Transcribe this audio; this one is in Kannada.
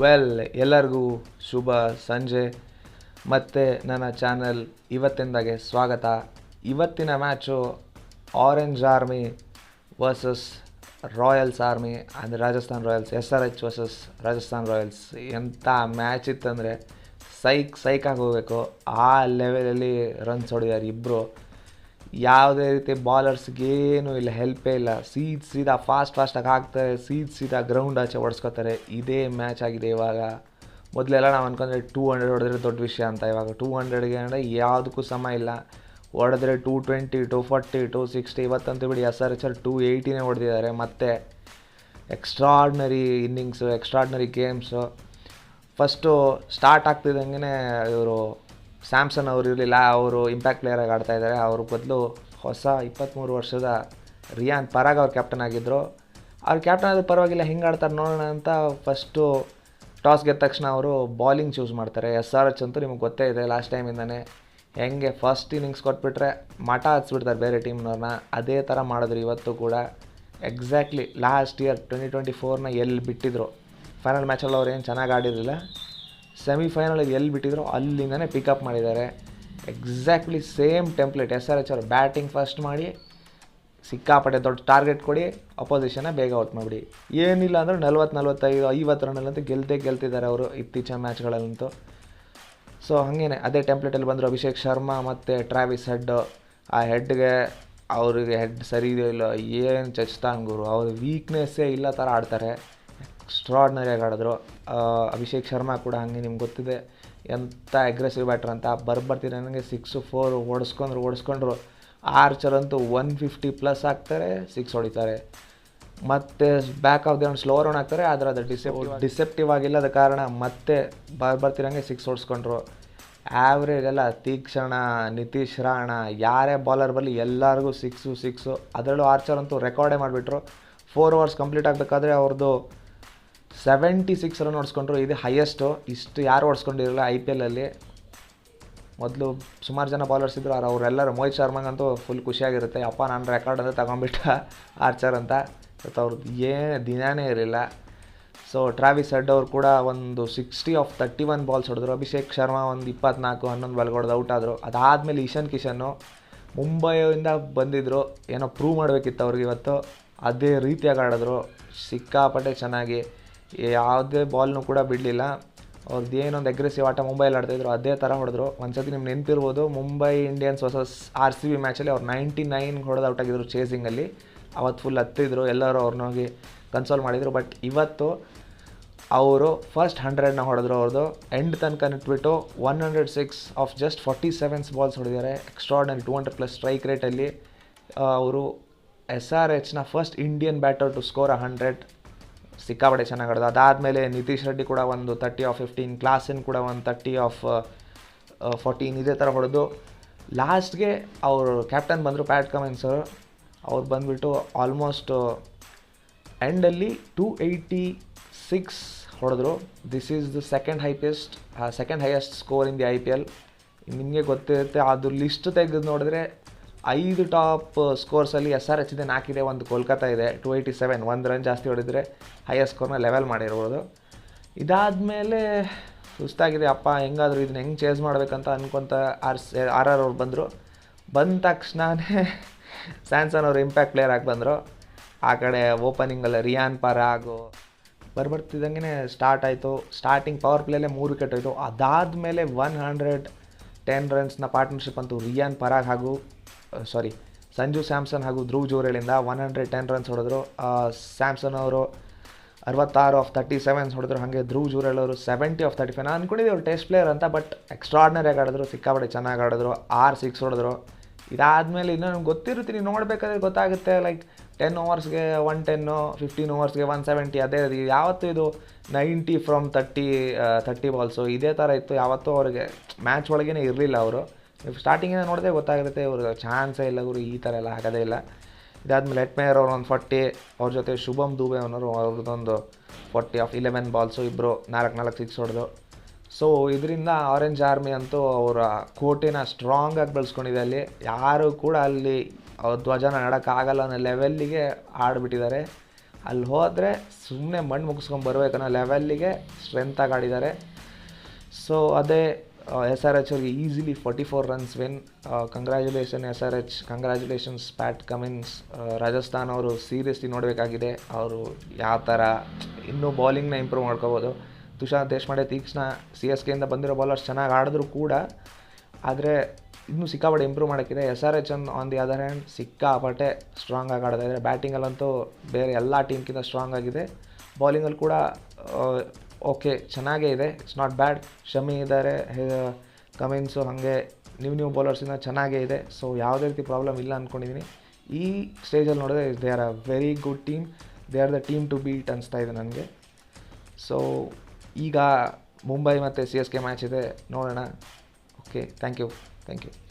ವೆಲ್ ಎಲ್ಲರಿಗೂ ಶುಭ ಸಂಜೆ. ಮತ್ತು ನನ್ನ ಚಾನಲ್ ಇವತ್ತಿಂದಾಗೆ ಸ್ವಾಗತ. ಇವತ್ತಿನ match orange army versus royals army ಅಂದರೆ Rajasthan royals S R H versus Rajasthan royals ಎಂಥ ಮ್ಯಾಚ್ ಇತ್ತಂದರೆ ಸೈಕ್, ಸೈಕಾಗಿ ಹೋಗಬೇಕು. ಆ ಲೆವೆಲಲ್ಲಿ ರನ್ಸ್ ಹೊಡೆದಾರೆ ಇಬ್ಬರು ಯಾವುದೇ ರೀತಿ ಬಾಲರ್ಸ್ಗೇನು ಇಲ್ಲ ಹೆಲ್ಪೇ ಇಲ್ಲ. ಸೀದ್ ಸೀದಾ ಫಾಸ್ಟ್ ಫಾಸ್ಟಾಗಿ ಹಾಕ್ತಾರೆ, ಸೀದ್ ಸೀದಾ ಗ್ರೌಂಡ್ ಆಚೆ ಹೊಡ್ಸ್ಕೊತಾರೆ ಇದೇ ಮ್ಯಾಚ್ ಆಗಿದೆ ಇವಾಗ. ಮೊದಲೆಲ್ಲ ನಾವು ಅನ್ಕೊಂಡ್ರೆ ಟೂ ಹಂಡ್ರೆಡ್ ಹೊಡೆದ್ರೆ ದೊಡ್ಡ ವಿಷಯ ಅಂತ. ಇವಾಗ ಟೂ ಹಂಡ್ರೆಡ್ಗೆ ಅಂದರೆ ಯಾವುದಕ್ಕೂ ಸಮ ಇಲ್ಲ. ಹೊಡೆದ್ರೆ two twenty two forty two sixty ಇವತ್ತಂತೂ ಬಿಡಿ S R H R two ಏಯ್ಟಿನೇ ಹೊಡೆದಿದ್ದಾರೆ ಮತ್ತು. Extraordinary innings extraordinary games first start ಆಗ್ತಿದ್ದಂಗೆ ಇವರು ಸ್ಯಾಮ್ಸನ್ ಅವರು ಇರಲಿಲ್ಲ, ಅವರು ಇಂಪ್ಯಾಕ್ಟ್ ಪ್ಲೇಯರಾಗಿ ಆಡ್ತಾ ಇದ್ದಾರೆ ಅವ್ರ ಬದಲು ಹೊಸ ಇಪ್ಪತ್ತ್ಮೂರು ವರ್ಷದ ರಿಯಾನ್ ಪರಾಗ್ ಅವ್ರು ಕ್ಯಾಪ್ಟನ್ ಆಗಿದ್ದರು ಅವ್ರು ಕ್ಯಾಪ್ಟನ್ ಆದರೂ ಪರವಾಗಿಲ್ಲ, ಹಿಂಗೆ ಆಡ್ತಾರೆ ನೋಡೋಣ ಅಂತ ಫಸ್ಟು ಟಾಸ್ ಗೆದ್ದ ತಕ್ಷಣ ಅವರು ಬಾಲಿಂಗ್ ಚೂಸ್ ಮಾಡ್ತಾರೆ. ಎಸ್ ಆರ್ ಎಚ್ ಅಂತೂ ನಿಮ್ಗೆ ಗೊತ್ತೇ ಇದೆ ಲಾಸ್ಟ್ ಟೈಮಿಂದನೇ ಹೆಂಗೆ ಫಸ್ಟ್ ಇನ್ನಿಂಗ್ಸ್ ಕೊಟ್ಬಿಟ್ರೆ ಮಠ ಹಚ್ಬಿಡ್ತಾರೆ ಬೇರೆ ಟೀಮ್ನವ್ರನ್ನ ಅದೇ ಥರ ಮಾಡಿದ್ರು ಇವತ್ತು ಕೂಡ. Exactly last year twenty twenty ಫೋರ್ನ ಎಲ್ಲಿ ಬಿಟ್ಟಿದ್ರು. ಫೈನಲ್ ಮ್ಯಾಚಲ್ಲಿ ಅವ್ರು ಏನು ಚೆನ್ನಾಗಿ ಆಡಿರಲಿಲ್ಲ. ಸೆಮಿಫೈನಲ್ ಎಲ್ಲಿ ಬಿಟ್ಟಿದ್ರು ಅಲ್ಲಿಂದನೇ ಪಿಕಪ್ ಮಾಡಿದ್ದಾರೆ. Exactly same template S R H ಅವರು ಬ್ಯಾಟಿಂಗ್ ಫಸ್ಟ್ ಮಾಡಿ, ಸಿಕ್ಕಾಪಟ್ಟೆ ದೊಡ್ಡ ಟಾರ್ಗೆಟ್ ಕೊಡಿ ಅಪೋಸಿಷನ್ನ ಬೇಗ ಔಟ್ ಮಾಡಿಬಿಡಿ. ಏನಿಲ್ಲ ಅಂದರೆ ನಲ್ವತ್ತು ನಲ್ವತ್ತೈದು, ಐವತ್ತು ರನ್ನಲ್ಲಂತೂ ಗೆಲ್ತೇ ಗೆಲ್ತಿದ್ದಾರೆ ಅವರು ಇತ್ತೀಚಿನ ಮ್ಯಾಚ್ಗಳಲ್ಲಂತೂ ಸೊ ಹಾಗೇನೆ, ಅದೇ ಟೆಂಪ್ಲೇಟಲ್ಲಿ ಬಂದರು ಅಭಿಷೇಕ್ ಶರ್ಮಾ ಮತ್ತು ಟ್ರಾವಿಸ್ ಹೆಡ್ ಆ ಹೆಡ್ಗೆ ಅವ್ರಿಗೆ ಹೆಡ್ ಸರಿ ಇದೆಯೋ ಇಲ್ಲ, ಏನು ಚಚ್ತಾನ್ ಗುರು ಅವ್ರ ವೀಕ್ನೆಸ್ಸೇ ಇಲ್ಲ ಥರ ಆಡ್ತಾರೆ. ಎಕ್ಸ್ಟ್ರಾಡ್ನರಿಯಾಗಿ ಆಡಿದ್ರು. ಅಭಿಷೇಕ್ ಶರ್ಮಾ ಕೂಡ ಹಾಗೆ ನಿಮ್ಗೆ ಗೊತ್ತಿದೆ ಎಂಥ ಅಗ್ರೆಸಿವ್ ಬ್ಯಾಟ್ರ್ ಅಂತ. ಬರ್ಬರ್ತೀನಿ ನನಗೆ ಸಿಕ್ಸು ಫೋರ್ ಓಡಿಸ್ಕೊಂಡ್ರು ಓಡಿಸ್ಕೊಂಡ್ರು. ಆರ್ಚರ್ ಅಂತೂ ಒನ್ ಫಿಫ್ಟಿ ಪ್ಲಸ್ ಹಾಕ್ತಾರೆ ಸಿಕ್ಸ್ ಹೊಡಿತಾರೆ. ಮತ್ತು ಬ್ಯಾಕ್ ಆಫ್ ದಿ ಒಂದು ಸ್ಲೋ ರನ್ ಆಗ್ತಾರೆ ಆದರೆ ಅದು ಡಿಸೆಪ್ ಡಿಸೆಪ್ಟಿವ್ ಆಗಿಲ್ಲದ ಕಾರಣ ಮತ್ತೆ ಬರ್ ಬರ್ತಿರಂಗೆ ಸಿಕ್ಸ್ ಹೊಡ್ಸ್ಕೊಂಡ್ರು. ಆ್ಯಾವ್ರೇಜ್ ಎಲ್ಲ ತೀಕ್ಷಣ ನಿತೀಶ್ ರಾಣ ಯಾರೇ ಬಾಲರ್ ಬರಲಿ ಎಲ್ಲರಿಗೂ ಸಿಕ್ಸು ಸಿಕ್ಸು ಅದರಲ್ಲೂ ಆರ್ಚರ್ ಅಂತೂ ರೆಕಾರ್ಡೇ ಮಾಡಿಬಿಟ್ರು. ಫೋರ್ ಓವರ್ಸ್ ಕಂಪ್ಲೀಟ್ ಆಗಬೇಕಾದ್ರೆ ಅವ್ರದ್ದು ಸೆವೆಂಟಿ ಸಿಕ್ಸ್ ರನ್ ಹೊಡ್ಸ್ಕೊಂಡ್ರು ಇದು ಹೈಯೆಸ್ಟು ಇಷ್ಟು ಯಾರು ಹೊಡ್ಸ್ಕೊಂಡಿರಲ್ಲ ಐ ಪಿ ಎಲ್ಲಲ್ಲಿ ಮೊದಲು ಸುಮಾರು ಜನ ಬಾಲರ್ಸ್ ಇದ್ದರು ಅವ್ರು ಅವರೆಲ್ಲರೂ ಮೋಹಿತ್ ಶರ್ಮಾಗಂತೂ ಫುಲ್ ಖುಷಿಯಾಗಿರುತ್ತೆ. ಅಪ್ಪ ನಾನು ರೆಕಾರ್ಡ್ ಅಂತ ತಗೊಂಬಿಟ್ಟ ಆರ್ಚರ್ ಅಂತ. ಇವತ್ತು ಅವ್ರದ್ದು ಏನು ದಿನಾನೇ ಇರಲಿಲ್ಲ. ಸೊ ಟ್ರಾವಿಸ್ ಹೆಡ್ ಅವರು ಕೂಡ ಒಂದು sixty of thirty one balls ಹೊಡೆದ್ರು. ಅಭಿಷೇಕ್ ಶರ್ಮಾ ಒಂದು ಇಪ್ಪತ್ನಾಲ್ಕು, ಹನ್ನೊಂದು ಬಾಲ್ ಹೊಡೆದು ಔಟ್ ಆದರು. ಅದಾದಮೇಲೆ ಇಶಾನ್ ಕಿಶನ್ನು ಮುಂಬೈಯಿಂದ ಬಂದಿದ್ದರು ಏನೋ ಪ್ರೂವ್ ಮಾಡಬೇಕಿತ್ತು ಅವ್ರಿಗೆ ಇವತ್ತು. ಅದೇ ರೀತಿಯಾಗಿ ಆಡಿದ್ರು. ಸಿಕ್ಕಾಪಟ್ಟೆ ಚೆನ್ನಾಗಿ. ಯಾವುದೇ ಬಾಲ್ನೂ ಕೂಡ ಬಿಡಲಿಲ್ಲ. ಅವ್ರದ್ದು ಏನೊಂದು ಅಗ್ರೆಸಿವ್ ಆಟ ಮುಂಬೈಲಿ ಆಡ್ತಾಯಿದ್ರು, ಅದೇ ಥರ ಹೊಡೆದ್ರು. ಒಂದ್ಸತಿ ನಿಮ್ಗೆ ನೆನಪಿರ್ಬೋದು Mumbai Indians versus R C B ಮ್ಯಾಚಲ್ಲಿ ಅವ್ರು ನೈಂಟಿ ನೈನ್ ಹೊಡೆದು ಔಟ್ ಆಗಿದ್ರು ಚೇಸಿಂಗಲ್ಲಿ ಅವತ್ತು ಫುಲ್ ಹತ್ತಿದ್ರು, ಎಲ್ಲರೂ ಅವ್ರನ್ನ ಹೋಗಿ ಕನ್ಸೋಲ್ ಮಾಡಿದರು. ಬಟ್ ಇವತ್ತು ಅವರು ಫಸ್ಟ್ ಹಂಡ್ರೆಡ್ನ ಹೊಡೆದ್ರು ಅವ್ರದ್ದು ಎಂಡ್ ತನಕ ನಿಟ್ಬಿಟ್ಟು one hundred six of just forty sevens balls ಹೊಡೆದಿದ್ದಾರೆ extraordinary two hundred plus strike ರೇಟಲ್ಲಿ ಅವರು S R ಎಚ್ನ first Indian batter to score a hundred ಸಿಕ್ಕಾಪಟ್ಟೆ ಚೆನ್ನಾಗಿ ಆಡಿದ ಅದಾದಮೇಲೆ ನಿತೀಶ್ ರೆಡ್ಡಿ ಕೂಡ ಒಂದು ತರ್ಟಿ ಆಫ್ ಫಿಫ್ಟೀನ್ ಕ್ಲಾಸಿನ ಕೂಡ ಒಂದು ತರ್ಟಿ ಆಫ್ ಫೋರ್ಟೀನ್ ಇದೇ ಥರ ಹೊಡೆದು ಲಾಸ್ಟ್ಗೆ ಅವರು ಕ್ಯಾಪ್ಟನ್ ಬಂದರು ಪ್ಯಾಟ್ ಕಮೆನ್ಸ್ ಅವರು ಅವ್ರು ಬಂದುಬಿಟ್ಟು ಆಲ್ಮೋಸ್ಟ್ ಎಂಡಲ್ಲಿ ಟೂ ಏಯ್ಟಿ ಸಿಕ್ಸ್ ಹೊಡೆದ್ರು. This is the second highest second highest score in the I P L ನಿಮಗೆ ಗೊತ್ತಿರುತ್ತೆ, ಅದು ಲಿಸ್ಟ್ ತೆಗೆದು ನೋಡಿದ್ರೆ ಐದು ಟಾಪ್ ಸ್ಕೋರ್ಸಲ್ಲಿ ಎಸ್ ಆರ್ ಎಚ್ ಇದೆ ನಾಲ್ಕಿದೆ, ಒಂದು ಕೋಲ್ಕತ್ತಾ ಇದೆ ಟು ಏಯ್ಟಿ ಸೆವೆನ್ ಒಂದು ರನ್ ಜಾಸ್ತಿ ಹೊಡೆದ್ರೆ ಹೈಯೆಸ್ಟ್ ಸ್ಕೋರ್ನ ಲೆವೆಲ್ ಮಾಡಿರ್ಬೋದು. ಇದಾದಮೇಲೆ ಸುಸ್ತಾಗಿದೆ, ಅಪ್ಪ, ಹೆಂಗಾದರೂ ಇದನ್ನ ಹೆಂಗೆ ಚೇಸ್ ಮಾಡಬೇಕಂತ ಅನ್ಕೊತ ಆರ್ ಆರ್ ಆರ್ ಅವ್ರು ಬಂದರು. ಬಂದ ತಕ್ಷಣವೇ ಸ್ಯಾಮ್ಸನ್ ಅವರು ಇಂಪ್ಯಾಕ್ಟ್ ಪ್ಲೇಯರ್ ಆಗಿ ಬಂದರು. ಆ ಕಡೆ ಓಪನಿಂಗಲ್ಲಿ ರಿಯಾನ್ ಪರಾಗು ಬರ್ಬರ್ತಿದ್ದಂಗೆ ಸ್ಟಾರ್ಟ್ ಆಯಿತು. ಸ್ಟಾರ್ಟಿಂಗ್ ಪವರ್ ಪ್ಲೇಲೇ ಮೂರು ವಿಕೆಟ್ ಹೋಯಿತು. ಅದಾದಮೇಲೆ ಒನ್ ಹಂಡ್ರೆಡ್ ಟೆನ್ ರನ್ಸ್ನ ಪಾರ್ಟ್ನರ್ಶಿಪ್ ಅಂತೂ ರಿಯಾನ್ ಪರಾಗ್ ಹಾಗೂ ಸಾರಿ ಸಂಜು ಸ್ಯಾಮ್ಸನ್ ಹಾಗೂ ಧ್ರುವ್ ಜೋರೇಳಿಂದ ಒನ್ ಹಂಡ್ರೆಡ್ ಟೆನ್ ರನ್ಸ್ ಹೊಡೆದ್ರು. ಸ್ಯಾಮ್ಸನ್ ಅವರು ಅರವತ್ತಾರು ಆಫ್ ತರ್ಟಿ ಸೆವೆನ್ಸ್ ಹೊಡೆದ್ರು. ಹಾಗೆ ಧ್ರುವ್ ಜೂರಲ್ ಅವರು ಸೆವೆಂಟಿ ಆಫ್ ತರ್ಟಿ ಫೈವ್ ನಾನು ಅಂದ್ಕೊಂಡಿದ್ದೆ ಅವ್ರು ಟೆಸ್ಟ್ ಪ್ಲೇಯರ್ ಅಂತ ಬಟ್ ಎಕ್ಸ್ಟ್ರಾಡ್ನರಿಯಾಗಿ ಆಡಿದ್ರು. ಸಿಕ್ಕಾಪಟ್ಟೆ ಚೆನ್ನಾಗಿ ಆಡಿದ್ರು. ಆರ್ ಸಿಕ್ಸ್ ಹೊಡೆದ್ರು. ಇದಾದಮೇಲೆ ಇನ್ನೂ ನಮ್ಗೆ ಗೊತ್ತಿರುತ್ತೆ, ನೀವು ನೋಡಬೇಕಾದ್ರೆ ಗೊತ್ತಾಗುತ್ತೆ ಲೈಕ್ ಟೆನ್ ಓವರ್ಸ್ಗೆ ಒನ್ ಟೆನ್ನು ಫಿಫ್ಟೀನ್ ಓವರ್ಸ್ಗೆ ಒನ್ ಸೆವೆಂಟಿ ಅದೇ ಇದು ಯಾವತ್ತೂ ಇದು ninety from thirty thirty balls ಇದೇ ಥರ ಇತ್ತು ಯಾವತ್ತೂ ಅವ್ರಿಗೆ. ಮ್ಯಾಚ್ ಒಳಗೇ ಇರಲಿಲ್ಲ ಅವರು. ನೀವು ಸ್ಟಾರ್ಟಿಂಗಿಂದ ನೋಡಿದೆ ಗೊತ್ತಾಗಿರುತ್ತೆ ಇವ್ರಿಗೆ ಚಾನ್ಸೇ ಇಲ್ಲ ಇವರು ಈ ಥರ ಎಲ್ಲ ಆಗೋದೇ ಇಲ್ಲ. ಇದಾದಮೇಲೆ ಲೆಟ್ ಮೇಯರ್ ಅವ್ರು ಒಂದು ಫಾರ್ಟಿ ಅವ್ರ ಜೊತೆ ಶುಭಮ್ ದುಬೆ ಅನ್ನೋರು ಅವ್ರದ್ದೊಂದು ಫಾರ್ಟಿ ಆಫ್ ಇಲೆವೆನ್ ಬಾಲ್ಸು ಇಬ್ಬರು ನಾಲ್ಕು ನಾಲ್ಕು ಸಿಕ್ಸ್ ಹೊಡೆದು. ಸೊ ಇದರಿಂದ ಆರೆಂಜ್ ಆರ್ಮಿ ಅಂತೂ ಅವರ ಕೋಟೆನ ಸ್ಟ್ರಾಂಗಾಗಿ ಬೆಳೆಸ್ಕೊಂಡಿದೆ ಅಲ್ಲಿ. ಯಾರು ಕೂಡ ಅಲ್ಲಿ ಅವ್ರ ಧ್ವಜನ ನಡೋಕ್ಕಾಗಲ್ಲ ಅನ್ನೋ ಲೆವೆಲ್ಲಿಗೆ ಆಡಿಬಿಟ್ಟಿದ್ದಾರೆ. ಅಲ್ಲಿ ಹೋದರೆ ಸುಮ್ಮನೆ ಮಣ್ಣು ಮುಗಿಸ್ಕೊಂಡು ಬರ್ಬೇಕನ್ನೋ ಲೆವೆಲ್ಲಿಗೆ ಸ್ಟ್ರೆಂತಾಗಿ ಆಡಿದ್ದಾರೆ. ಸೊ ಅದೇ ಎಸ್ ಆರ್ ಎಚ್ ಅವ್ರಿಗೆ easily forty four runs win congratulation S R H congratulations Pat Cummins Rajasthan ಅವರು ಸೀರಿಯಸ್ಲಿ ನೋಡಬೇಕಾಗಿದೆ. ಅವರು ಯಾವ ಥರ, ಇನ್ನೂ ಬೌಲಿಂಗ್ನ ಇಂಪ್ರೂವ್ ಮಾಡ್ಕೋಬೋದು. ತುಷಾರ್ ದೇಶಪಾಂಡೆ ತೀಕ್ಷ್ಣ ಸಿ ಎಸ್ ಕೆಯಿಂದ ಬಂದಿರೋ ಬೌಲರ್ಸ್ ಚೆನ್ನಾಗಿ ಆಡಿದ್ರು ಕೂಡ. ಆದರೆ ಇನ್ನೂ ಸಿಕ್ಕಾಪಟ್ಟೆ improve ಮಾಡೋಕ್ಕಿದೆ. S R H on on the other hand ಸಿಕ್ಕಾಪಟ್ಟೆ ಸ್ಟ್ರಾಂಗ್ ಆಗಿ ಆಡ್ತಾ ಇದ್ದಾರೆ ಬ್ಯಾಟಿಂಗಲ್ಲಂತೂ ಬೇರೆ ಎಲ್ಲ ಟೀಮ್ಗಿಂತ ಸ್ಟ್ರಾಂಗ್ ಆಗಿದೆ. ಬೌಲಿಂಗಲ್ಲಿ ಕೂಡ ಓಕೆ ಚೆನ್ನಾಗೇ ಇದೆ. ಇಟ್ಸ್ ನಾಟ್ ಬ್ಯಾಡ್ ಶಮಿ ಇದ್ದಾರೆ ಕಮಿನ್ಸು ಹಾಗೆ ನ್ಯೂ ನ್ಯೂ ಬೌಲರ್ಸಿಂದ ಚೆನ್ನಾಗೇ ಇದೆ. ಸೊ ಯಾವುದೇ ರೀತಿ ಪ್ರಾಬ್ಲಮ್ ಇಲ್ಲ ಅಂದ್ಕೊಂಡಿದ್ದೀನಿ ಈ ಸ್ಟೇಜಲ್ಲಿ ನೋಡಿದ್ರೆ they are a very good team they are the team to beat ಅನಿಸ್ತಾ ಇದೆ ನನಗೆ. ಸೊ ಈಗ ಮುಂಬೈ ಮತ್ತು ಸಿ ಎಸ್ ಕೆ ಮ್ಯಾಚ್ ಇದೆ ನೋಡೋಣ. Okay thank you thank you